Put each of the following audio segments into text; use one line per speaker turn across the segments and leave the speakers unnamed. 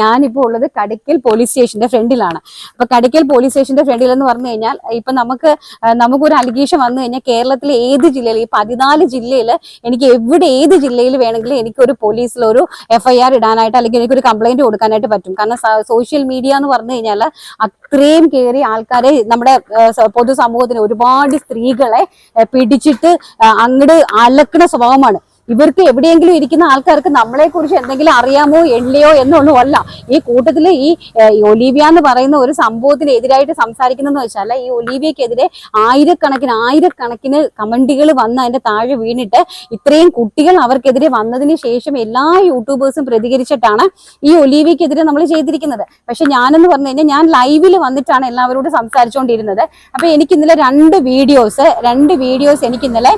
ഞാനിപ്പോൾ ഉള്ളത് കടയ്ക്കൽ പോലീസ് സ്റ്റേഷന്റെ ഫ്രണ്ടിലാണ്. അപ്പൊ കടയ്ക്കൽ പോലീസ് സ്റ്റേഷന്റെ ഫ്രണ്ടിൽ എന്ന് പറഞ്ഞു കഴിഞ്ഞാൽ ഇപ്പൊ നമുക്ക് നമുക്കൊരു അലിഗേഷൻ വന്നു കഴിഞ്ഞാൽ കേരളത്തിലെ ഏത് ജില്ലയിൽ ഈ പതിനാല് ജില്ലയിൽ എനിക്ക് എവിടെ ഏത് ജില്ലയിൽ വേണമെങ്കിലും എനിക്കൊരു പോലീസിൽ ഒരു എഫ്ഐആർ ഇടാനായിട്ട് അല്ലെങ്കിൽ എനിക്കൊരു കംപ്ലൈന്റ് കൊടുക്കാനായിട്ട് പറ്റും. കാരണം സോഷ്യൽ മീഡിയ എന്ന് പറഞ്ഞു കഴിഞ്ഞാൽ അത്രയും കയറി ആൾക്കാരെ നമ്മുടെ പൊതുസമൂഹത്തിന് ഒരുപാട് സ്ത്രീകളെ പിടിച്ചിട്ട് അങ്ങോട്ട് അലക്കുന്ന സ്വഭാവമാണ്. ഇവർക്ക് എവിടെയെങ്കിലും ഇരിക്കുന്ന ആൾക്കാർക്ക് നമ്മളെ കുറിച്ച് എന്തെങ്കിലും അറിയാമോ എള്ളിയോ എന്നൊന്നും അല്ല. ഈ കൂട്ടത്തിൽ ഈ ഒലീവിയ എന്ന് പറയുന്ന ഒരു സംഭവത്തിന് എതിരായിട്ട് സംസാരിക്കുന്നതെന്ന് വെച്ചാൽ ഈ ഒലീവിയക്കെതിരെ ആയിരക്കണക്കിന് ആയിരക്കണക്കിന് കമന്റുകൾ വന്ന് അതിന്റെ താഴെ വീണിട്ട് ഇത്രയും കുട്ടികൾ അവർക്കെതിരെ വന്നതിന് ശേഷം എല്ലാ യൂട്യൂബേഴ്സും പ്രതികരിച്ചിട്ടാണ് ഈ ഒലീവിയക്കെതിരെ നമ്മൾ ചെയ്തിരിക്കുന്നത്. പക്ഷെ ഞാനെന്ന് പറഞ്ഞു കഴിഞ്ഞാൽ ഞാൻ ലൈവിൽ വന്നിട്ടാണ് എല്ലാവരോടും സംസാരിച്ചുകൊണ്ടിരുന്നത് അപ്പൊ എനിക്ക് ഇന്നലെ രണ്ട് വീഡിയോസ് രണ്ട് വീഡിയോസ് എനിക്ക് ഇന്നലെ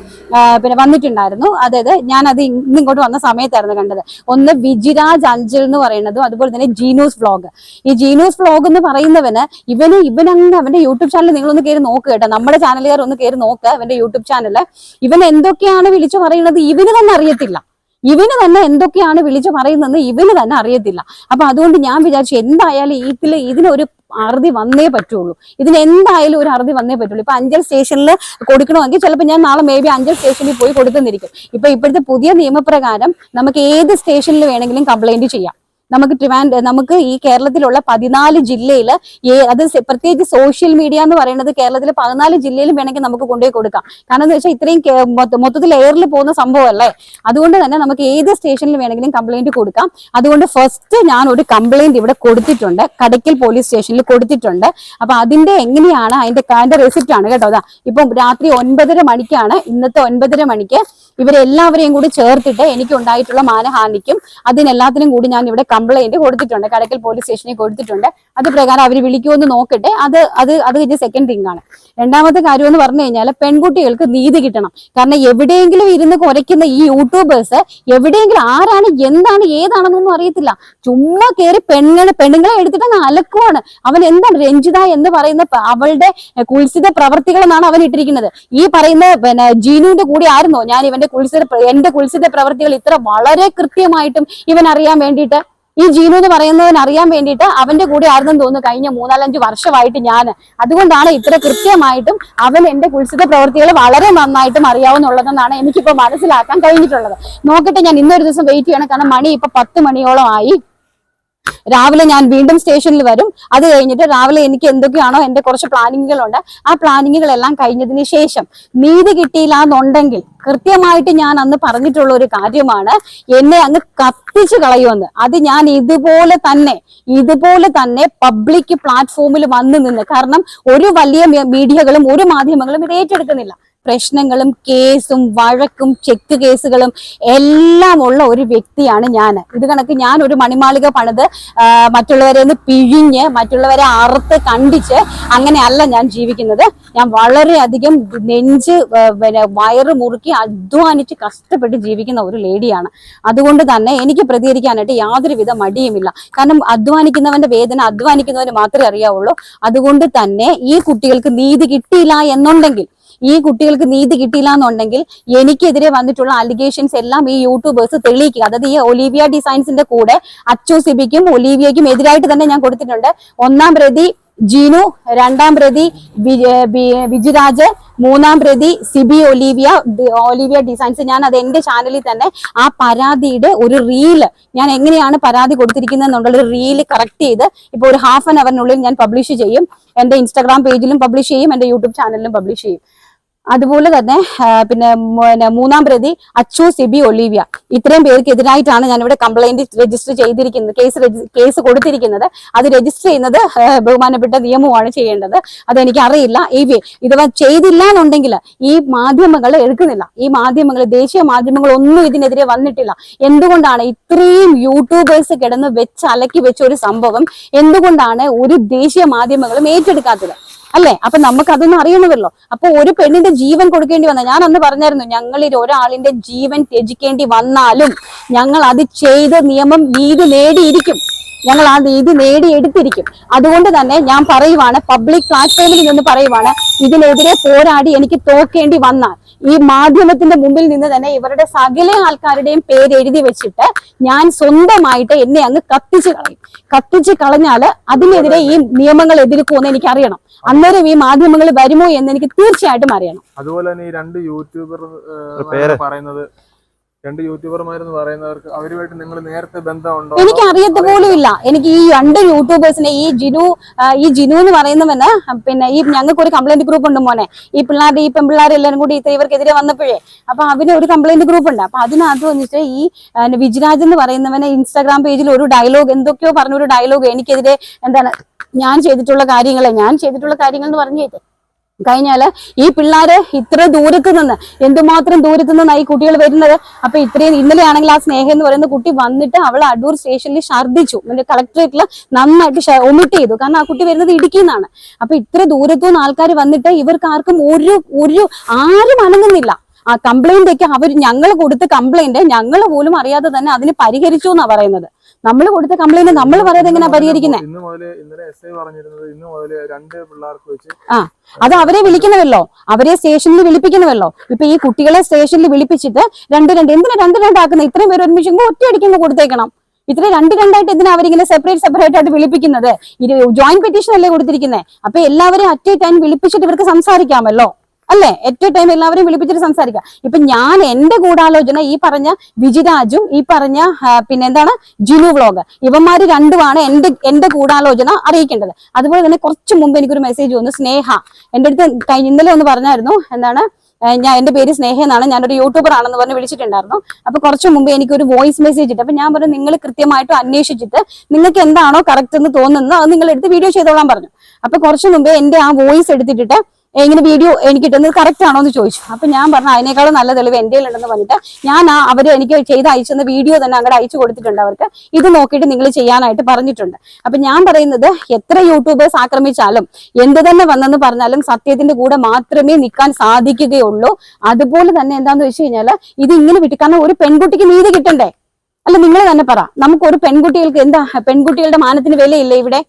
പിന്നെ വന്നിട്ടുണ്ടായിരുന്നു. അതായത് ഞാൻ അത് ഇന്ന് ഇങ്ങോട്ട് വന്ന സമയത്തായിരുന്നു കണ്ടത്. ഒന്ന് വിജിരാജ് അഞ്ചൽ എന്ന് പറയുന്നതും അതുപോലെ തന്നെ ജീനൂസ് വ്ലോഗ് ഈ ജീനൂസ് വ്ലോഗ് എന്ന് പറയുന്നവന് ഇവന് ഇവനങ്ങ് അവന്റെ യൂട്യൂബ് ചാനൽ നിങ്ങളൊന്ന് കയറി നോക്കുക കേട്ടോ. നമ്മുടെ ചാനലുകാർ ഒന്ന് കയറി നോക്കുക അവന്റെ യൂട്യൂബ് ചാനൽ ഇവൻ എന്തൊക്കെയാണ് വിളിച്ചു പറയുന്നത് ഇവന് തന്നെ അറിയത്തില്ല. ഇവന് തന്നെ എന്തൊക്കെയാണ് വിളിച്ചു പറയുന്നതെന്ന് ഇവന് തന്നെ അറിയത്തില്ല. അപ്പൊ അതുകൊണ്ട് ഞാൻ വിചാരിച്ചു എന്തായാലും ഇതിൽ ഇതിനൊരു അറുതി വന്നേ പറ്റുള്ളൂ. ഇതിന് എന്തായാലും ഒരു അറുതി വന്നേ പറ്റുള്ളൂ. ഇപ്പൊ അഞ്ചൽ സ്റ്റേഷനിൽ കൊടുക്കണമെങ്കിൽ ചിലപ്പോൾ ഞാൻ നാളെ മേ ബി അഞ്ചൽ സ്റ്റേഷനിൽ പോയി കൊടുക്കുന്നിരിക്കും ഇപ്പൊ ഇപ്പോഴത്തെ പുതിയ നിയമപ്രകാരം നമുക്ക് ഏത് സ്റ്റേഷനിൽ വേണമെങ്കിലും കംപ്ലൈന്റ് ചെയ്യാം. നമുക്ക് ട്രിവാൻഡ് നമുക്ക് ഈ കേരളത്തിലുള്ള പതിനാല് ജില്ലയിൽ അത് പ്രത്യേകിച്ച് സോഷ്യൽ മീഡിയ എന്ന് പറയുന്നത് കേരളത്തിലെ പതിനാല് ജില്ലയിലും വേണമെങ്കിൽ നമുക്ക് കൊണ്ടുപോയി കൊടുക്കാം. കാരണം എന്ന് വെച്ചാൽ ഇത്രയും മൊത്തത്തിൽ എയറിൽ പോകുന്ന സംഭവമല്ലേ? അതുകൊണ്ട് തന്നെ നമുക്ക് ഏത് സ്റ്റേഷനിൽ വേണമെങ്കിലും കംപ്ലൈന്റ് കൊടുക്കാം. അതുകൊണ്ട് ഫസ്റ്റ് ഞാൻ ഒരു കംപ്ലൈന്റ് ഇവിടെ കൊടുത്തിട്ടുണ്ട്. കടയ്ക്കൽ പോലീസ് സ്റ്റേഷനിൽ കൊടുത്തിട്ടുണ്ട്. അപ്പൊ അതിന്റെ എങ്ങനെയാണ് അതിന്റെ അതിന്റെ റെസിപ്റ്റ് ആണ് കേട്ടോ അതാ ഇപ്പം രാത്രി ഒൻപതര മണിക്കാണ് ഇന്നത്തെ ഒൻപതര മണിക്ക് ഇവരെല്ലാവരെയും കൂടി ചേർത്തിട്ട് എനിക്ക് ഉണ്ടായിട്ടുള്ള മാനഹാനിക്കും അതിനെല്ലാത്തിനും കൂടി ഞാൻ ഇവിടെ കംപ്ലൈന്റ് കൊടുത്തിട്ടുണ്ട്. കടക്കൽ പോലീസ് സ്റ്റേഷനിൽ കൊടുത്തിട്ടുണ്ട്. അത് പ്രകാരം അവർ വിളിക്കുമെന്ന് നോക്കട്ടെ. അത് അത് അത് കഴിഞ്ഞ സെക്കൻഡ് തിങ് ആണ്. രണ്ടാമത്തെ കാര്യം എന്ന് പറഞ്ഞു കഴിഞ്ഞാൽ പെൺകുട്ടികൾക്ക് നീതി കിട്ടണം. കാരണം എവിടെയെങ്കിലും ഇരുന്ന് കുരയ്ക്കുന്ന ഈ യൂട്യൂബേഴ്സ് എവിടെയെങ്കിലും ആരാണ് എന്താണ് ഏതാണെന്നൊന്നും അറിയത്തില്ല. ചുമ്മാ കയറി പെണ്ണുങ്ങളെ പെണ്ണുങ്ങളെ എടുത്തിട്ട് അലക്കുവാണ്. അവൻ എന്താണ് രഞ്ജിത എന്ന് പറയുന്ന അവളുടെ കുൽസിത പ്രവർത്തികൾ എന്നാണ് അവൻ ഇട്ടിരിക്കുന്നത്. ഈ പറയുന്ന പിന്നെ ജീനുവിന്റെ കൂടെ ആയിരുന്നോ ഞാൻ ഇവന്റെ കുൽസിത എന്റെ കുൽസിത പ്രവർത്തികൾ ഇത്ര വളരെ കൃത്യമായിട്ടും ഇവൻ അറിയാൻ വേണ്ടിയിട്ട് ഈ ജീനു എന്ന് പറയുന്നതിന് അറിയാൻ വേണ്ടിയിട്ട് അവന്റെ കൂടെ ആയിരുന്നെന്ന് തോന്നുന്നു കഴിഞ്ഞ മൂന്നാലഞ്ച് വർഷമായിട്ട് ഞാൻ അതുകൊണ്ടാണ് ഇത്ര കൃത്യമായിട്ടും അവൻ എന്റെ കുൽസിത പ്രവർത്തികൾ വളരെ നന്നായിട്ടും അറിയാവുന്നുള്ളതെന്നാണ് എനിക്കിപ്പോ മനസ്സിലാക്കാൻ കഴിഞ്ഞിട്ടുള്ളത്. നോക്കട്ടെ ഞാൻ ഇന്നൊരു ദിവസം വെയിറ്റ് ചെയ്യണം. കാരണം മണി ഇപ്പൊ പത്ത് മണിയോളം ആയി. രാവിലെ ഞാൻ വീണ്ടും സ്റ്റേഷനിൽ വരും. അത് കഴിഞ്ഞിട്ട് രാവിലെ എനിക്ക് എന്തൊക്കെയാണോ എന്റെ കുറച്ച് പ്ലാനിങ്ങുകളുണ്ട്. ആ പ്ലാനിങ്ങുകളെല്ലാം കഴിഞ്ഞതിന് ശേഷം നീതി കിട്ടിയില്ല എന്നുണ്ടെങ്കിൽ കൃത്യമായിട്ട് ഞാൻ അന്ന് പറഞ്ഞിട്ടുള്ള ഒരു കാര്യമാണ് എന്നെ അങ്ങ് കത്തിച്ചു കളയുമെന്ന്. അത് ഞാൻ ഇതുപോലെ തന്നെ ഇതുപോലെ തന്നെ പബ്ലിക് പ്ലാറ്റ്ഫോമിൽ വന്നു നിന്ന് കാരണം ഒരു വലിയ മീഡിയകളും ഒരു മാധ്യമങ്ങളും ഇത് ഏറ്റെടുക്കുന്നില്ല. പ്രശ്നങ്ങളും കേസും വഴക്കും ചെക്ക് കേസുകളും എല്ലാം ഉള്ള ഒരു വ്യക്തിയാണ് ഞാൻ ഇത് കണക്ക് ഞാൻ ഒരു മണിമാളിക പണിത് മറ്റുള്ളവരെ ഒന്ന് പിഴിഞ്ഞ് മറ്റുള്ളവരെ അറുത്ത് കണ്ടിച്ച് അങ്ങനെയല്ല ഞാൻ ജീവിക്കുന്നത്. ഞാൻ വളരെയധികം നെഞ്ച് പിന്നെ വയറ് മുറുക്കി അധ്വാനിച്ച് കഷ്ടപ്പെട്ട് ജീവിക്കുന്ന ഒരു ലേഡിയാണ്. അതുകൊണ്ട് തന്നെ എനിക്ക് പ്രതികരിക്കാനായിട്ട് യാതൊരുവിധ മടിയുമില്ല. കാരണം അധ്വാനിക്കുന്നവന്റെ വേദന അധ്വാനിക്കുന്നവന് മാത്രമേ അറിയാവുള്ളൂ. അതുകൊണ്ട് തന്നെ ഈ കുട്ടികൾക്ക് നീതി കിട്ടിയില്ല എന്നുണ്ടെങ്കിൽ ഈ കുട്ടികൾക്ക് നീതി കിട്ടിയില്ല എന്നുണ്ടെങ്കിൽ എനിക്കെതിരെ വന്നിട്ടുള്ള അലിഗേഷൻസ് എല്ലാം ഈ യൂട്യൂബേഴ്സ് തെളിയിക്കുക. അതായത് ഈ ഒലീവിയ ഡിസൈൻസിന്റെ കൂടെ അച്ചു സിബിക്കും ഒലീവിയയ്ക്കും എതിരായിട്ട് തന്നെ ഞാൻ കൊടുത്തിട്ടുണ്ട്. ഒന്നാം പ്രതി ജീനു രണ്ടാം പ്രതി വിജിരാജ് മൂന്നാം പ്രതി സിബി ഒലീവിയ ഒലീവിയ ഡിസൈൻസ് ഞാൻ അത് എന്റെ ചാനലിൽ തന്നെ ആ പരാതിയുടെ ഒരു റീൽ ഞാൻ എങ്ങനെയാണ് പരാതി കൊടുത്തിരിക്കുന്നത് എന്നുള്ള ഒരു റീൽ കറക്റ്റ് ചെയ്ത് ഇപ്പൊ ഒരു ഹാഫ് ആൻ അവറിനുള്ളിൽ ഞാൻ പബ്ലിഷ് ചെയ്യും. എന്റെ ഇൻസ്റ്റാഗ്രാം പേജിലും പബ്ലിഷ് ചെയ്യും എന്റെ യൂട്യൂബ് ചാനലിലും പബ്ലിഷ് ചെയ്യും. അതുപോലെ തന്നെ പിന്നെ മൂന്നാം പ്രതി അച്ചു സിബി ഒലീവിയ ഇത്രയും പേർക്ക് എതിരായിട്ടാണ് ഇവിടെ കംപ്ലൈന്റ് രജിസ്റ്റർ ചെയ്തിരിക്കുന്നത് കേസ് കേസ് കൊടുത്തിരിക്കുന്നത്. അത് രജിസ്റ്റർ ചെയ്യുന്നത് ബഹുമാനപ്പെട്ട നിയമമാണ് ചെയ്യേണ്ടത്. അതെനിക്ക് അറിയില്ല ഈ ഇഥവാ ചെയ്തില്ല എന്നുണ്ടെങ്കിൽ ഈ മാധ്യമങ്ങൾ എടുക്കുന്നില്ല. ഈ മാധ്യമങ്ങൾ ദേശീയ മാധ്യമങ്ങൾ ഒന്നും ഇതിനെതിരെ വന്നിട്ടില്ല. എന്തുകൊണ്ടാണ് ഇത്രയും യൂട്യൂബേഴ്സ് കിടന്ന് വെച്ച് അലക്കി വെച്ച ഒരു സംഭവം? എന്തുകൊണ്ടാണ് ഒരു ദേശീയ മാധ്യമങ്ങളും ഏറ്റെടുക്കാത്തത്? അല്ലെ? അപ്പൊ നമുക്ക് അതൊന്നും അറിയണമല്ലോ. അപ്പൊ ഒരു പെണ്ണിന്റെ ജീവൻ കൊടുക്കേണ്ടി വന്ന ഞാൻ അന്ന് പറഞ്ഞായിരുന്നു ഞങ്ങളിൽ ഒരാളിന്റെ ജീവൻ ത്യജിക്കേണ്ടി വന്നാലും ഞങ്ങൾ അത് ചെയ്ത് നിയമം നീതി നേടിയിരിക്കും. ഞങ്ങൾ ആ നീതി നേടിയെടുത്തിരിക്കും. അതുകൊണ്ട് തന്നെ ഞാൻ പറയുവാണ് പബ്ലിക് പ്ലാറ്റ്ഫോമിൽ നിന്ന് പറയുവാണ് ഇതിനെതിരെ പോരാടി എനിക്ക് തോക്കേണ്ടി വന്നാൽ. ഈ മാധ്യമത്തിന്റെ മുമ്പിൽ നിന്ന് തന്നെ ഇവരുടെ സകല ആൾക്കാരുടെയും പേര് എഴുതി വെച്ചിട്ട് ഞാൻ സ്വന്തമായിട്ട് എന്നെ അങ്ങ് കത്തിച്ച് കളയും. കത്തിച്ച് കളഞ്ഞാൽ അതിനെതിരെ ഈ നിയമങ്ങൾ എതിർക്കുമെന്ന് എനിക്ക് അറിയണം അന്നേരം ഈ മാധ്യമങ്ങൾ വരുമോ എന്ന് എനിക്ക് തീർച്ചയായിട്ടും അറിയണം.
അതുപോലെ തന്നെ ഈ രണ്ട് യൂട്യൂബർ പറയുന്നത് രണ്ട് യൂട്യൂബർമാരെന്ന് പറയുന്നവർക്ക് അവരുമായിട്ട് നിങ്ങൾ നേരത്തെ ബന്ധമുണ്ടോ?
എനിക്ക് അറിയത്ത് പോലും ഇല്ല. എനിക്ക് ഈ രണ്ട് യൂട്യൂബേഴ്സിനെ ഈ ജിനു ഈ ജിനു എന്ന് പറയുന്നവന് പിന്നെ ഈ ഞങ്ങൾക്ക് ഒരു കംപ്ലൈന്റ് ഗ്രൂപ്പ് ഉണ്ട് മോനെ. ഈ പിള്ളേരുടെ ഈ പെൺപിള്ളേർ എല്ലാവരും കൂടി ഇവർക്കെതിരെ വന്നപ്പോഴേ. അപ്പൊ അവന് ഒരു കംപ്ലൈന്റ് ഗ്രൂപ്പ് ഉണ്ട്. അപ്പൊ അതിനകത്ത് വന്നിട്ട് ഈ വിജിരാജ് എന്ന് പറയുന്നവനെ ഇൻസ്റ്റാഗ്രാം പേജിൽ ഒരു ഡയലോഗ് എന്തൊക്കെയോ പറഞ്ഞ ഒരു ഡയലോഗ് എനിക്കെതിരെ എന്താണ് ഞാൻ ചെയ്തിട്ടുള്ള കാര്യങ്ങളെ ഞാൻ ചെയ്തിട്ടുള്ള കാര്യങ്ങൾ എന്ന് പറഞ്ഞത് കഴിഞ്ഞാൽ ഈ പിള്ളേര് ഇത്ര ദൂരത്ത് നിന്ന് എന്തുമാത്രം ദൂരത്ത് നിന്നാണ് ഈ കുട്ടികൾ വരുന്നത്? അപ്പൊ ഇത്രയും ഇന്നലെ ആണെങ്കിൽ ആ സ്നേഹം എന്ന് പറയുന്ന കുട്ടി വന്നിട്ട് അവൾ അടൂർ സ്റ്റേഷനിൽ ഛർദ്ദിച്ചു. പിന്നെ കളക്ടറേറ്റിൽ നന്നായിട്ട് ഒമിറ്റ് ചെയ്തു കാരണം ആ കുട്ടി വരുന്നത് ഇടുക്കി നിന്നാണ്. അപ്പൊ ഇത്ര ദൂരത്തു നിന്ന് ആൾക്കാർ വന്നിട്ട് ഇവർക്ക് ആർക്കും ഒരു ഒരു ആരും അനങ്ങുന്നില്ല. ആ കംപ്ലൈന്റ് ഒക്കെ അവർ ഞങ്ങൾ കൊടുത്ത കംപ്ലൈന്റ് ഞങ്ങൾ പോലും അറിയാതെ തന്നെ അതിന് പരിഹരിച്ചു എന്നാ പറയുന്നത്. നമ്മൾ കൊടുത്ത കംപ്ലൈന്റ് നമ്മൾ പറയുന്നത് എങ്ങനെയാ പരിഹരിക്കുന്നത്
ഇന്ന് മുതൽ ഇന്നലെ എസ് ഐ പറഞ്ഞിരുന്നത് ഇന്ന് മുതൽ രണ്ട് പിള്ളേർക്ക് വെച്ച്
അത് അവരെ വിളിക്കണമല്ലോ അവരെ സ്റ്റേഷനിൽ വിളിപ്പിക്കണമല്ലോ ഇപ്പൊ ഈ കുട്ടികളെ സ്റ്റേഷനിൽ വിളിപ്പിച്ചിട്ട് രണ്ട് രണ്ട് എന്തിനാ രണ്ട് രണ്ടാക്കുന്നത് ഇത്രയും പേര് ഒരുമിച്ച് ഒറ്റയടിക്കുമ്പോൾ കൊടുത്തേക്കണം. ഇത്ര രണ്ട് രണ്ടായിട്ട് എന്തിനാ അവരിങ്ങനെ സെപ്പറേറ്റ് സെപ്പറേറ്റ് ആയിട്ട് വിളിപ്പിക്കുന്നത്? ഇത് ജോയിന്റ് പെറ്റീഷൻ അല്ലേ കൊടുത്തിരിക്കുന്നത് അപ്പൊ എല്ലാവരെയും അറ്റ് ടൈം വിളിപ്പിച്ചിട്ട് ഇവർക്ക് സംസാരിക്കാമല്ലോ. അല്ലേ? ഏറ്റവും ടൈം എല്ലാവരെയും വിളിപ്പിച്ചിട്ട് സംസാരിക്കാം. ഇപ്പൊ ഞാൻ എന്റെ കൂടാലോചന ഈ പറഞ്ഞ വിജിരാജും ഈ പറഞ്ഞ പിന്നെ എന്താണ്? ജിനു വ്ളോഗ് ഇവന്മാര് രണ്ടുമാണ് എന്റെ എന്റെ ഗൂഢാലോചന അറിയിക്കേണ്ടത്. അതുപോലെ തന്നെ കുറച്ച് മുമ്പ് എനിക്കൊരു മെസ്സേജ് വന്നു സ്നേഹ. എന്റെ അടുത്ത് ഇന്നലെ ഒന്ന് പറഞ്ഞായിരുന്നു എന്താണ്? ഞാൻ എന്റെ പേര് സ്നേഹ എന്നാണ്. ഞാനൊരു യൂട്യൂബർ ആണെന്ന് പറഞ്ഞ് വിളിച്ചിട്ടുണ്ടായിരുന്നു. അപ്പൊ കുറച്ചു മുമ്പ് എനിക്ക് ഒരു വോയിസ് മെസ്സേജ് ഇട്ട്. അപ്പൊ ഞാൻ പറഞ്ഞു നിങ്ങൾ കൃത്യമായിട്ട് അന്വേഷിച്ചിട്ട് നിങ്ങൾക്ക് എന്താണോ കറക്റ്റ് എന്ന് തോന്നുന്നത് അത് നിങ്ങൾ എടുത്ത് വീഡിയോ ചെയ്തോളാൻ പറഞ്ഞു. അപ്പൊ കുറച്ചു മുമ്പേ എന്റെ ആ വോയിസ് എടുത്തിട്ടിട്ട് "ഏ, ഇങ്ങനെ വീഡിയോ എനിക്ക് കിട്ടുന്നത് കറക്റ്റ് ആണോ എന്ന് ചോദിച്ചു. അപ്പൊ ഞാൻ പറഞ്ഞു അതിനേക്കാളും നല്ല തെളിവ് എന്റെ ഉണ്ടെന്ന് പറഞ്ഞിട്ട് ഞാൻ ആ അവർ എനിക്ക് ചെയ്ത് അയച്ചെന്ന വീഡിയോ തന്നെ അങ്ങോട്ട് അയച്ചു കൊടുത്തിട്ടുണ്ട് അവർക്ക്. ഇത് നോക്കിയിട്ട് നിങ്ങൾ ചെയ്യാനായിട്ട് പറഞ്ഞിട്ടുണ്ട്. അപ്പൊ ഞാൻ പറയുന്നത് എത്ര യൂട്യൂബേഴ്സ് ആക്രമിച്ചാലും എന്ത് തന്നെ വന്നെന്ന് പറഞ്ഞാലും സത്യത്തിന്റെ കൂടെ മാത്രമേ നിൽക്കാൻ സാധിക്കുകയുള്ളൂ. അതുപോലെ തന്നെ എന്താന്ന് വെച്ച് കഴിഞ്ഞാൽ ഇത് ഇങ്ങനെ വിട്ടു കാരണം ഒരു പെൺകുട്ടിക്ക് നീതി കിട്ടണ്ടേ? അല്ല നിങ്ങൾ തന്നെ പറ. നമുക്ക് ഒരു പെൺകുട്ടികൾക്ക് എന്താ പെൺകുട്ടികളുടെ മാനത്തിന് വിലയില്ലേ ഇവിടെ?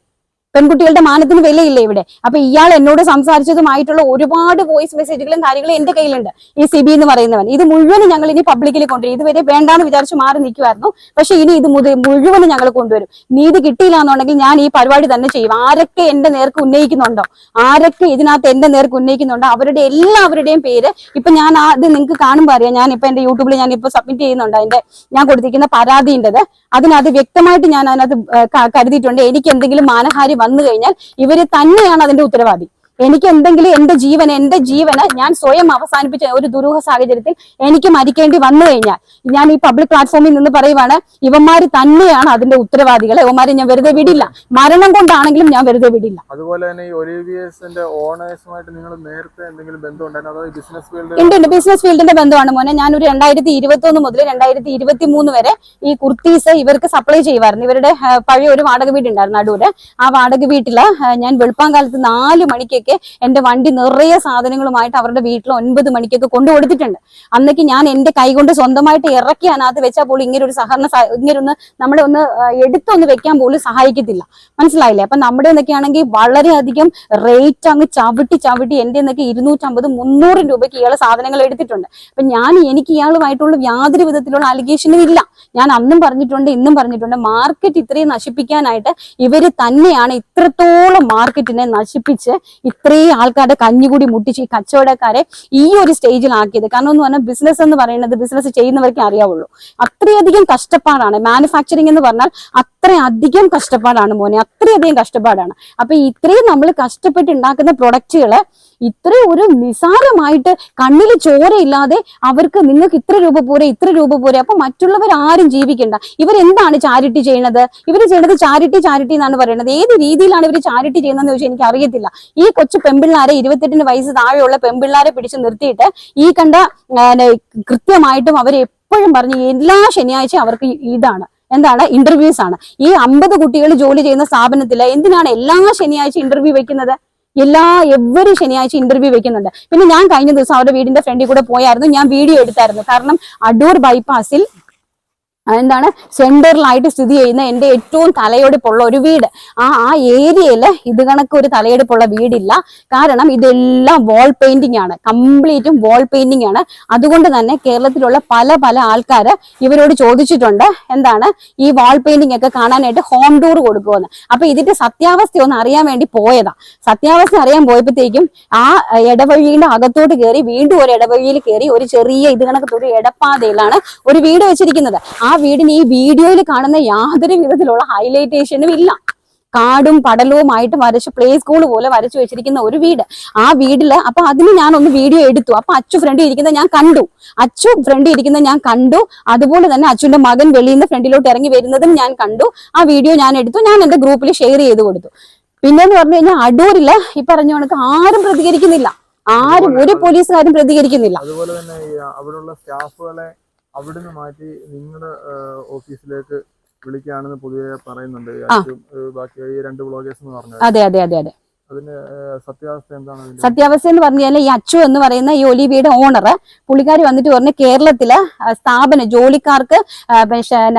പെൺകുട്ടികളുടെ മാനത്തിന് വിലയില്ല ഇവിടെ? അപ്പൊ ഇയാൾ എന്നോട് സംസാരിച്ചതുമായിട്ടുള്ള ഒരുപാട് വോയിസ് മെസ്സേജുകളും കാര്യങ്ങളും എന്റെ കയ്യിലുണ്ട് ഈ സിബി എന്ന് പറയുന്നവൻ. ഇത് മുഴുവനും ഞങ്ങൾ ഇനി പബ്ലിക്കിൽ കൊണ്ടുവരും. ഇതുവരെ വേണ്ടാന്ന് വിചാരിച്ച് മാറി നിൽക്കുമായിരുന്നു പക്ഷെ ഇനി ഇത് മുതൽ മുഴുവനും ഞങ്ങൾ കൊണ്ടുവരും. നീതി കിട്ടിയില്ല എന്നുണ്ടെങ്കിൽ ഞാൻ ഈ പരിപാടി തന്നെ ചെയ്യും. ആരൊക്കെ എന്റെ നേർക്ക് ഉന്നയിക്കുന്നുണ്ടോ? ആരൊക്കെ ഇതിനകത്ത് എന്റെ നേർക്ക് ഉന്നയിക്കുന്നുണ്ടോ? അവരുടെ എല്ലാവരുടെയും പേര് ഇപ്പൊ ഞാൻ അത് നിങ്ങൾക്ക് കാണുമ്പോൾ അറിയാം. ഞാൻ ഇപ്പൊ എന്റെ യൂട്യൂബിൽ ഞാൻ ഇപ്പൊ സബ്മിറ്റ് ചെയ്യുന്നുണ്ട് അതിന്റെ ഞാൻ കൊടുത്തിരിക്കുന്ന പരാതിന്റെത്. അതിനകത്ത് വ്യക്തമായിട്ട് ഞാൻ അതിനകത്ത് കരുതിയിട്ടുണ്ട്. എനിക്ക് എന്തെങ്കിലും മാനഹാരി വന്നു കഴിഞ്ഞാൽ ഇവർ തന്നെയാണ് അതിന്റെ ഉത്തരവാദി. എനിക്ക് എന്തെങ്കിലും എന്റെ ജീവൻ എന്റെ ജീവന് ഞാൻ സ്വയം അവസാനിപ്പിച്ച ഒരു ദുരൂഹ സാഹചര്യത്തിൽ എനിക്ക് മരിക്കേണ്ടി വന്നു കഴിഞ്ഞാൽ ഞാൻ ഈ പബ്ലിക് പ്ലാറ്റ്ഫോമിൽ നിന്ന് പറയുവാണ് ഇവന്മാര് തന്നെയാണ് അതിന്റെ ഉത്തരവാദികൾ ഇവന്മാരെ ഞാൻ വെറുതെ വിടില്ല. മരണം കൊണ്ടാണെങ്കിലും ഞാൻ വെറുതെ വിടില്ല.
അതുപോലെ തന്നെ ഈ ഒലിവിയസിന്റെ ഓണേഴ്സുമായിട്ട് നിങ്ങൾ നേരത്തെ എന്തെങ്കിലും ബന്ധം ബിസിനസ് ഫീൽഡ്
ബിസിനസ് ഫീൽഡിന്റെ ബന്ധമാണ് മോനെ ഞാൻ ഒരു രണ്ടായിരത്തി ഇരുപത്തി ഒന്ന് മുതൽ രണ്ടായിരത്തി ഇരുപത്തി മൂന്ന് വരെ ഈ കുർത്തീസ് ഇവർക്ക് സപ്ലൈ ചെയ്യുമായിരുന്നു ഇവരുടെ പഴയ ഒരു വാടക വീട് ഉണ്ടായിരുന്നു അടൂര്. ആ വാടക വീട്ടിൽ ഞാൻ ഞാൻ വെളുപ്പാങ്കാലത്ത് നാല് മണിക്കൊക്കെ എന്റെ വണ്ടി നിറയെ സാധനങ്ങളുമായിട്ട് അവരുടെ വീട്ടിൽ ഒൻപത് മണിക്കൊക്കെ കൊണ്ടു കൊടുത്തിട്ടുണ്ട്. അന്നേക്ക് ഞാൻ എന്റെ കൈ കൊണ്ട് സ്വന്തമായിട്ട് ഇറക്കി അതിനകത്ത് വെച്ചാൽ പോലും ഇങ്ങനെ ഒരു സഹകരണ ഇങ്ങനെ ഒന്ന് നമ്മളെ ഒന്ന് എടുത്തൊന്ന് വെക്കാൻ പോലും സഹായിക്കത്തില്ല. മനസ്സിലായില്ലേ? അപ്പൊ നമ്മുടെ എന്നൊക്കെയാണെങ്കിൽ വളരെയധികം റേറ്റ് അങ്ങ് ചവിട്ടി ചവിട്ടി എന്റെ എന്നൊക്കെ ഇരുന്നൂറ്റമ്പത് മുന്നൂറ് രൂപയ്ക്ക് ഇയാൾ സാധനങ്ങൾ എടുത്തിട്ടുണ്ട്. അപ്പൊ ഞാൻ എനിക്ക് ഇയാളുമായിട്ടുള്ള യാതൊരു വിധത്തിലുള്ള അലിഗേഷനും ഇല്ല. ഞാൻ അന്നും പറഞ്ഞിട്ടുണ്ട് ഇന്നും പറഞ്ഞിട്ടുണ്ട് മാർക്കറ്റ് ഇത്രയും നശിപ്പിക്കാനായിട്ട് ഇവർ തന്നെയാണ് ഇത്രത്തോളം മാർക്കറ്റിനെ നശിപ്പിച്ച് ഇത്രയും ആൾക്കാരുടെ കഞ്ഞുകൂടി മുട്ടിച്ച് ഈ കച്ചവടക്കാരെ ഈ ഒരു സ്റ്റേജിലാക്കിയത് കാരണം എന്ന് പറഞ്ഞാൽ ബിസിനസ് എന്ന് പറയുന്നത് ബിസിനസ് ചെയ്യുന്നവർക്കേ അറിയാവുള്ളൂ. അത്രയധികം കഷ്ടപ്പാടാണ്. മാനുഫാക്ചറിങ് എന്ന് പറഞ്ഞാൽ അത്രയധികം കഷ്ടപ്പാടാണ് മോനെ. അത്രയധികം കഷ്ടപ്പാടാണ്. അപ്പൊ ഇത്രയും നമ്മൾ കഷ്ടപ്പെട്ട് ഉണ്ടാക്കുന്ന പ്രൊഡക്റ്റുകൾ ഇത്ര ഒരു നിസാരമായിട്ട് കണ്ണിൽ ചോരയില്ലാതെ അവർക്ക് നിങ്ങൾക്ക് ഇത്ര രൂപ പോരെ ഇത്ര രൂപ പോരെ. അപ്പൊ മറ്റുള്ളവർ ആരും ജീവിക്കണ്ട. ഇവരെന്താണ് ചാരിറ്റി ചെയ്യണത് ഇവർ ചെയ്യണത് ചാരിറ്റി ചാരിറ്റി എന്നാണ് പറയുന്നത്. ഏത് രീതിയിലാണ് ഇവർ ചാരിറ്റി ചെയ്യുന്നതെന്ന് ചോദിച്ചാൽ എനിക്ക് അറിയത്തില്ല ഈ കൊച്ചു പെമ്പിള്ളാരെ ഇരുപത്തെട്ടിന് വയസ്സ് താഴെയുള്ള പെമ്പിള്ളാരെ പിടിച്ച് നിർത്തിയിട്ട് ഈ കണ്ട കൃത്യമായിട്ടും അവർ എപ്പോഴും പറഞ്ഞു എല്ലാ ശനിയാഴ്ചയും അവർക്ക് ഇതാണ്. എന്താണ്? ഇന്റർവ്യൂസ് ആണ്. ഈ അമ്പത് കുട്ടികൾ ജോലി ചെയ്യുന്ന സ്ഥാപനത്തിൽ എന്തിനാണ് എല്ലാ ശനിയാഴ്ച ഇന്റർവ്യൂ വെക്കുന്നത്? എല്ലാ എവറി ശനിയാഴ്ച ഇന്റർവ്യൂ വെക്കുന്നുണ്ട്? പിന്നെ ഞാൻ കഴിഞ്ഞ ദിവസം അവരുടെ വീടിന്റെ ഫ്രണ്ടിൽ കൂടെ പോയായിരുന്നു. ഞാൻ വീഡിയോ എടുത്തായിരുന്നു. കാരണം അടൂർ ബൈപ്പാസിൽ എന്താണ് സെന്ററിലായിട്ട് സ്ഥിതി ചെയ്യുന്ന എന്റെ ഏറ്റവും തലയെടുപ്പുള്ള ഒരു വീട്. ആ ആ ഏരിയയിൽ ഇത് കണക്ക് ഒരു തലയെടുപ്പുള്ള വീടില്ല. കാരണം ഇതെല്ലാം വാൾ പെയിന്റിംഗ് ആണ്. കംപ്ലീറ്റും വാൾ പെയിന്റിംഗ് ആണ്. അതുകൊണ്ട് തന്നെ കേരളത്തിലുള്ള പല പല ആൾക്കാർ ഇവരോട് ചോദിച്ചിട്ടുണ്ട് എന്താണ് ഈ വാൾ പെയിന്റിംഗ് ഒക്കെ കാണാനായിട്ട് ഹോം ടൂർ കൊടുക്കുമെന്ന് അപ്പൊ ഇതിന്റെ സത്യാവസ്ഥ ഒന്ന് അറിയാൻ വേണ്ടി പോയതാ. സത്യാവസ്ഥ അറിയാൻ പോയപ്പോഴത്തേക്കും ആ ഇടവഴിയുടെ അകത്തോട്ട് കയറി വീണ്ടും ഒരു ഇടവഴിയിൽ കയറി ഒരു ചെറിയ ഇത് കണക്കത്തൊരു ഇടപ്പാതയിലാണ് ഒരു വീട് വെച്ചിരിക്കുന്നത്. ആ വീടിന് ഈ വീഡിയോയിൽ കാണുന്ന യാതൊരു വിധത്തിലുള്ള ഹൈലൈറ്റേഷനും ഇല്ല. കാടും പടലവുമായിട്ട് വരച്ച് പ്ലേ സ്കൂൾ പോലെ വരച്ചു വെച്ചിരിക്കുന്ന ഒരു വീട്. ആ വീട്ടിൽ അപ്പൊ അതിന് ഞാൻ ഒന്ന് വീഡിയോ എടുത്തു. അപ്പൊ അച്ചു ഫ്രണ്ട് ഇരിക്കുന്നത് ഞാൻ കണ്ടു. അച്ചു ഫ്രണ്ട് ഇരിക്കുന്നത് ഞാൻ കണ്ടു. അതുപോലെ തന്നെ അച്ചുവിന്റെ മകൻ വെളിയിൽ നിന്ന് ഫ്രണ്ടിലോട്ട് ഇറങ്ങി വരുന്നതും ഞാൻ കണ്ടു. ആ വീഡിയോ ഞാൻ എടുത്തു. ഞാൻ എന്റെ ഗ്രൂപ്പിൽ ഷെയർ ചെയ്ത് കൊടുത്തു. പിന്നെന്ന് പറഞ്ഞു കഴിഞ്ഞാൽ അടൂരിൽ ഈ പറഞ്ഞ കണക്ക് ആരും പ്രതികരിക്കുന്നില്ല. ആരും ഒരു പോലീസുകാരും പ്രതികരിക്കുന്നില്ല.
അതുപോലെ തന്നെ ഈ അവിടെയുള്ള സ്റ്റാഫുകളെ അവിടുന്ന് മാറ്റി നിങ്ങളുടെ ഓഫീസിലേക്ക് വിളിക്കുകയാണെന്ന് പൊതുവെ പറയുന്നുണ്ട്. ബാക്കി രണ്ട് ബ്ലോഗേഴ്സ് എന്ന് പറഞ്ഞത്
അതെ അതെ അതെ അതെ.
സത്യാവസ്ഥ
എന്ന് പറഞ്ഞാൽ ഈ അച്ചു എന്ന് പറയുന്ന ഈ ഒലിവിയുടെ ഓണർ പുള്ളിക്കാരി വന്നിട്ട് പറഞ്ഞു കേരളത്തിൽ സ്ഥാപന ജോലിക്കാർക്ക്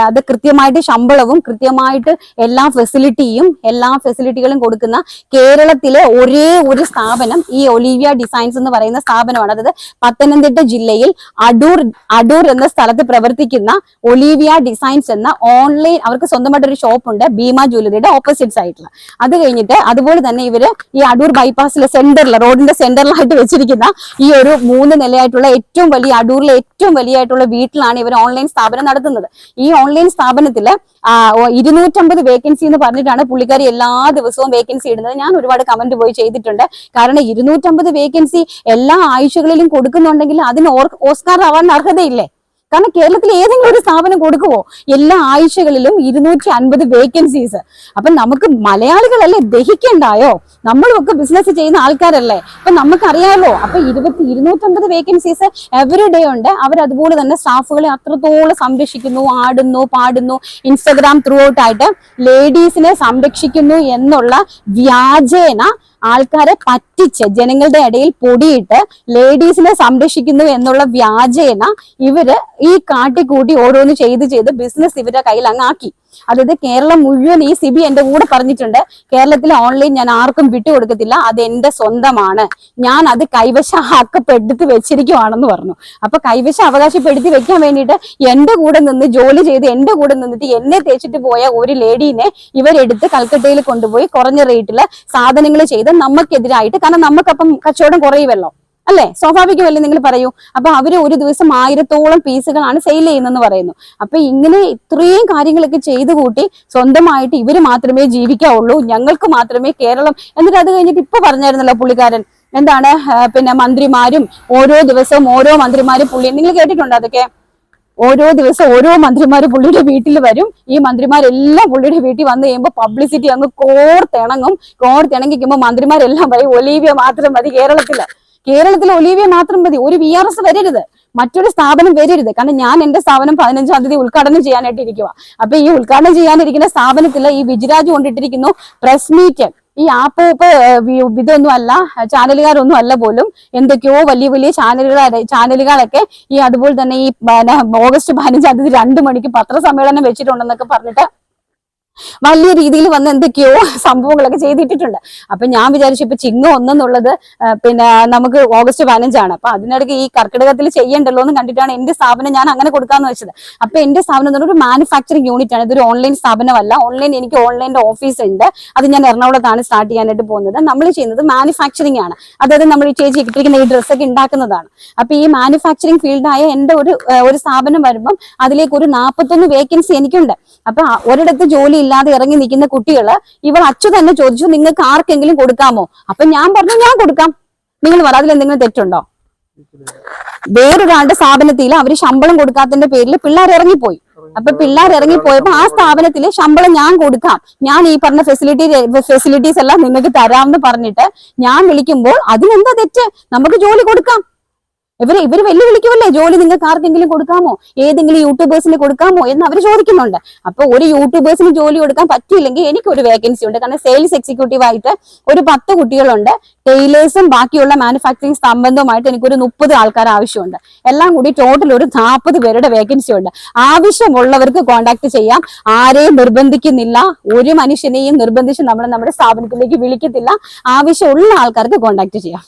അത് കൃത്യമായിട്ട് ശമ്പളവും കൃത്യമായിട്ട് എല്ലാ ഫെസിലിറ്റിയും എല്ലാ ഫെസിലിറ്റികളും കൊടുക്കുന്ന കേരളത്തിലെ ഒരേ ഒരു സ്ഥാപനം ഈ ഒലിവിയ ഡിസൈൻസ് എന്ന് പറയുന്ന സ്ഥാപനമാണ്. അതായത് പത്തനംതിട്ട ജില്ലയിൽ അടൂർ അടൂർ എന്ന സ്ഥലത്ത് പ്രവർത്തിക്കുന്ന ഒലിവിയ ഡിസൈൻസ് എന്ന ഓൺലൈൻ അവർക്ക് സ്വന്തമായിട്ട് ഒരു ഷോപ്പ് ഉണ്ട് ഭീമ ജ്വല്ലറിയുടെ ഓപ്പോസിറ്റ് സൈഡിൽ അത് കഴിഞ്ഞിട്ട് അതുപോലെ തന്നെ ഇവർ ഈ അടൂർ ബൈപ്പാസിലെ സെന്ററിൽ റോഡിന്റെ സെന്ററിലായിട്ട് വെച്ചിരിക്കുന്ന ഈ ഒരു മൂന്ന് നിലയായിട്ടുള്ള ഏറ്റവും വലിയ അടൂരിലെ ഏറ്റവും വലിയായിട്ടുള്ള വീട്ടിലാണ് ഇവർ ഓൺലൈൻ സ്ഥാപനം നടത്തുന്നത്. ഈ ഓൺലൈൻ സ്ഥാപനത്തിൽ ആ, ഇരുന്നൂറ്റമ്പത് വേക്കൻസി എന്ന് പറഞ്ഞിട്ടാണ് പുള്ളിക്കാരി എല്ലാ ദിവസവും വേക്കൻസി ഇടുന്നത്. ഞാൻ ഒരുപാട് കമന്റ് പോയി ചെയ്തിട്ടുണ്ട്. കാരണം ഇരുന്നൂറ്റമ്പത് വേക്കൻസി എല്ലാ ആഴ്ചകളിലും കൊടുക്കുന്നുണ്ടെങ്കിൽ അതിന് ഓസ്കാർ ആവാൻ അർഹതയില്ലേ? കാരണം കേരളത്തിൽ ഏതെങ്കിലും ഒരു സ്ഥാപനം കൊടുക്കുവോ? എല്ലാ ആഴ്ചകളിലും ഇരുന്നൂറ്റി അൻപത് വേക്കൻസീസ് അപ്പൊ നമുക്ക് മലയാളികളല്ലേ ദഹിക്കണ്ടായോ? നമ്മളൊക്കെ ബിസിനസ് ചെയ്യുന്ന ആൾക്കാരല്ലേ? അപ്പൊ നമുക്കറിയാമല്ലോ അപ്പൊ ഇരുപത്തി ഇരുന്നൂറ്റമ്പത് വേക്കൻസീസ് എവറി ഡേ ഉണ്ട്. അവർ അതുപോലെ തന്നെ സ്റ്റാഫുകളെ അത്രത്തോളം സംരക്ഷിക്കുന്നു ആടുന്നു പാടുന്നു ഇൻസ്റ്റഗ്രാം ത്രൂ ഔട്ട് ആയിട്ട് ലേഡീസിനെ സംരക്ഷിക്കുന്നു എന്നുള്ള വ്യാജേന ആൾക്കാരെ പറ്റിച്ച് ജനങ്ങളുടെ ഇടയിൽ പൊടിയിട്ട് ലേഡീസിനെ സംരക്ഷിക്കുന്നു എന്നുള്ള വ്യാജേന ഇവർ ഈ കാട്ടിക്കൂട്ടി ഓരോന്ന് ചെയ്ത് ചെയ്ത് ബിസിനസ് ഇവരുടെ കയ്യിൽ അങ്ങ് ആക്കി. അതായത് കേരളം മുഴുവൻ ഈ സിബി എന്റെ കൂടെ പറഞ്ഞിട്ടുണ്ട്. കേരളത്തിൽ ഓൺലൈൻ ഞാൻ ആർക്കും വിട്ടുകൊടുക്കത്തില്ല. അത് എന്റെ സ്വന്തമാണ്. ഞാൻ അത് കൈവശമാക്കപ്പെടുത്തി വെച്ചിരിക്കുവാണെന്ന് പറഞ്ഞു. അപ്പൊ കൈവശം അവകാശപ്പെടുത്തി വെക്കാൻ വേണ്ടിയിട്ട് എന്റെ കൂടെ നിന്ന് ജോലി ചെയ്ത് എന്റെ കൂടെ നിന്നിട്ട് എന്നെ തേച്ചിട്ട് പോയ ഒരു ലേഡീനെ ഇവരെടുത്ത് കൽക്കട്ടയിൽ കൊണ്ടുപോയി കുറഞ്ഞ റേറ്റിൽ സാധനങ്ങൾ ചെയ്ത് നമുക്കെതിരായിട്ട്. കാരണം നമുക്കപ്പം കച്ചവടം കുറയുമല്ലോ അല്ലെ? സ്വാഭാവികമല്ലേ നിങ്ങൾ പറയൂ? അപ്പൊ അവർ ഒരു ദിവസം ആയിരത്തോളം പീസുകളാണ് സെയിൽ ചെയ്യുന്നതെന്ന് പറയുന്നു. അപ്പൊ ഇങ്ങനെ ഇത്രയും കാര്യങ്ങളൊക്കെ ചെയ്തു കൂട്ടി സ്വന്തമായിട്ട് ഇവർ മാത്രമേ ജീവിക്കാവുള്ളൂ ഞങ്ങൾക്ക് മാത്രമേ കേരളം എന്നിട്ട് അത് കഴിഞ്ഞിട്ട് ഇപ്പൊ പറഞ്ഞായിരുന്നല്ലോ പുള്ളിക്കാരൻ. എന്താണ്? പിന്നെ മന്ത്രിമാരും ഓരോ ദിവസവും ഓരോ മന്ത്രിമാരും പുള്ളി നിങ്ങൾ കേട്ടിട്ടുണ്ടോ അതൊക്കെ? ഓരോ ദിവസം ഓരോ മന്ത്രിമാര് പുള്ളിയുടെ വീട്ടിൽ വരും. ഈ മന്ത്രിമാരെല്ലാം പുള്ളിയുടെ വീട്ടിൽ വന്നു കഴിയുമ്പോൾ പബ്ലിസിറ്റി അങ്ങ് കോർത്തിണങ്ങും. കോർത്തിണങ്ങിക്കുമ്പോൾ മന്ത്രിമാരെല്ലാം പറയും ഒലീവിയ മാത്രം മതി കേരളത്തിൽ. കേരളത്തിൽ ഒലീവിയ മാത്രം മതി. ഒരു വി ആർ എസ് വരരുത്. മറ്റൊരു സ്ഥാപനം വരരുത്. കാരണം ഞാൻ എന്റെ സ്ഥാപനം പതിനഞ്ചാം തീയതി ഉദ്ഘാടനം ചെയ്യാനായിട്ട് ഇരിക്കുക അപ്പൊ ഈ ഉദ്ഘാടനം ചെയ്യാനിരിക്കുന്ന സ്ഥാപനത്തിൽ ഈ വിജിരാജ് കൊണ്ടിട്ടിരിക്കുന്നു. പ്രസ് മീറ്റ് ഈ ആപ്പ് ഇതൊന്നും അല്ല ചാനലുകാരൊന്നും അല്ല പോലും. എന്തൊക്കെയോ വലിയ വലിയ ചാനലുകൾ ചാനലുകളൊക്കെ ഈ അതുപോലെ തന്നെ ഈ ഓഗസ്റ്റ് പതിനഞ്ചാം തീയതി രണ്ടു മണിക്ക് പത്രസമ്മേളനം വെച്ചിട്ടുണ്ടെന്നൊക്കെ പറഞ്ഞിട്ട് വലിയ രീതിയിൽ വന്ന് എന്തൊക്കെയോ സംഭവങ്ങളൊക്കെ ചെയ്തിട്ടിട്ടുണ്ട്. അപ്പൊ ഞാൻ വിചാരിച്ചു ഇപ്പൊ ചിങ്ങം ഒന്നെന്നുള്ളത് പിന്നെ നമുക്ക് ഓഗസ്റ്റ് പതിനഞ്ചാണ്. അപ്പൊ അതിനിടയ്ക്ക് ഈ കർക്കിടകത്തിൽ ചെയ്യണ്ടല്ലോ എന്ന് കണ്ടിട്ടാണ് എന്റെ സ്ഥാപനം ഞാൻ അങ്ങനെ കൊടുക്കാന്ന് വെച്ചത്. അപ്പൊ എന്റെ സ്ഥാപനം എന്ന് ഒരു മാനുഫാക്ചറിങ് യൂണിറ്റ് ആണ്. ഇതൊരു ഓൺലൈൻ സ്ഥാപനമല്ല. ഓൺലൈൻ എനിക്ക് ഓൺലൈന്റെ ഓഫീസ് ഉണ്ട്. അത് ഞാൻ എറണാകുളത്താണ് സ്റ്റാർട്ട് ചെയ്യാനായിട്ട് പോകുന്നത്. നമ്മൾ ചെയ്യുന്നത് മാനുഫാക്ചറിങ് ആണ്. അതായത് നമ്മൾ ഈ ചേച്ചി ഇട്ടിരിക്കുന്ന ഈ ഡ്രസ്സൊക്കെ ഉണ്ടാക്കുന്നതാണ് അപ്പൊ ഈ മാനുഫാക്ചറിങ് ഫീൽഡായ എന്റെ ഒരു ഒരു സ്ഥാപനം വരുമ്പം അതിലേക്ക് ഒരു നാൽപ്പത്തൊന്ന് വേക്കൻസി എനിക്കുണ്ട്. അപ്പൊ ഒരിടത്ത് ജോലി ഇല്ലാതെ ഇറങ്ങി നിൽക്കുന്ന കുട്ടികൾ ഇവൾ അച്ചു തന്നെ ചോദിച്ചു നിങ്ങൾക്ക് ആർക്കെങ്കിലും കൊടുക്കാമോ? അപ്പൊ ഞാൻ പറഞ്ഞു ഞാൻ കൊടുക്കാം. നിങ്ങൾ പറ എന്തെങ്കിലും തെറ്റുണ്ടോ? വേറൊരാളുടെ സ്ഥാപനത്തിൽ അവർ ശമ്പളം കൊടുക്കാത്തതിന്റെ പേരിൽ പിള്ളേർ ഇറങ്ങിപ്പോയി. അപ്പൊ പിള്ളേർ ഇറങ്ങിപ്പോയപ്പോ ആ സ്ഥാപനത്തിൽ ശമ്പളം ഞാൻ കൊടുക്കാം. ഞാൻ ഈ പറഞ്ഞ ഫെസിലിറ്റി ഫെസിലിറ്റീസ് എല്ലാം നിങ്ങൾക്ക് തരാമെന്ന് പറഞ്ഞിട്ട് ഞാൻ വിളിക്കുമ്പോൾ അതിനെന്താ തെറ്റ്? നമുക്ക് ജോലി കൊടുക്കാം. ഇവർ ഇവർ വെല്ലുവിളിക്കുമല്ലേ? ജോലി നിങ്ങൾക്ക് ആർക്കെങ്കിലും കൊടുക്കാമോ? ഏതെങ്കിലും യൂട്യൂബേഴ്സിന് കൊടുക്കാമോ എന്ന് അവർ ചോദിക്കുന്നുണ്ട്. അപ്പൊ ഒരു യൂട്യൂബേഴ്സിന് ജോലി കൊടുക്കാൻ പറ്റിയില്ലെങ്കിൽ എനിക്ക് ഒരു വേക്കൻസി ഉണ്ട്. കാരണം സെയിൽസ് എക്സിക്യൂട്ടീവ് ആയിട്ട് ഒരു പത്ത് കുട്ടികളുണ്ട്. ടെയിലേഴ്സും ബാക്കിയുള്ള മാനുഫാക്ചറിങ് സംബന്ധവുമായിട്ട് എനിക്കൊരു മുപ്പത് ആൾക്കാർ ആവശ്യമുണ്ട്. എല്ലാം കൂടി ടോട്ടൽ ഒരു നാൽപ്പത് പേരുടെ വേക്കൻസി ഉണ്ട്. ആവശ്യമുള്ളവർക്ക് കോൺടാക്ട് ചെയ്യാം. ആരെയും നിർബന്ധിക്കുന്നില്ല. ഒരു മനുഷ്യനെയും നിർബന്ധിച്ച് നമ്മൾ നമ്മുടെ സ്ഥാപനത്തിലേക്ക് വിളിക്കത്തില്ല. ആവശ്യമുള്ള ആൾക്കാർക്ക് കോൺടാക്ട് ചെയ്യാം.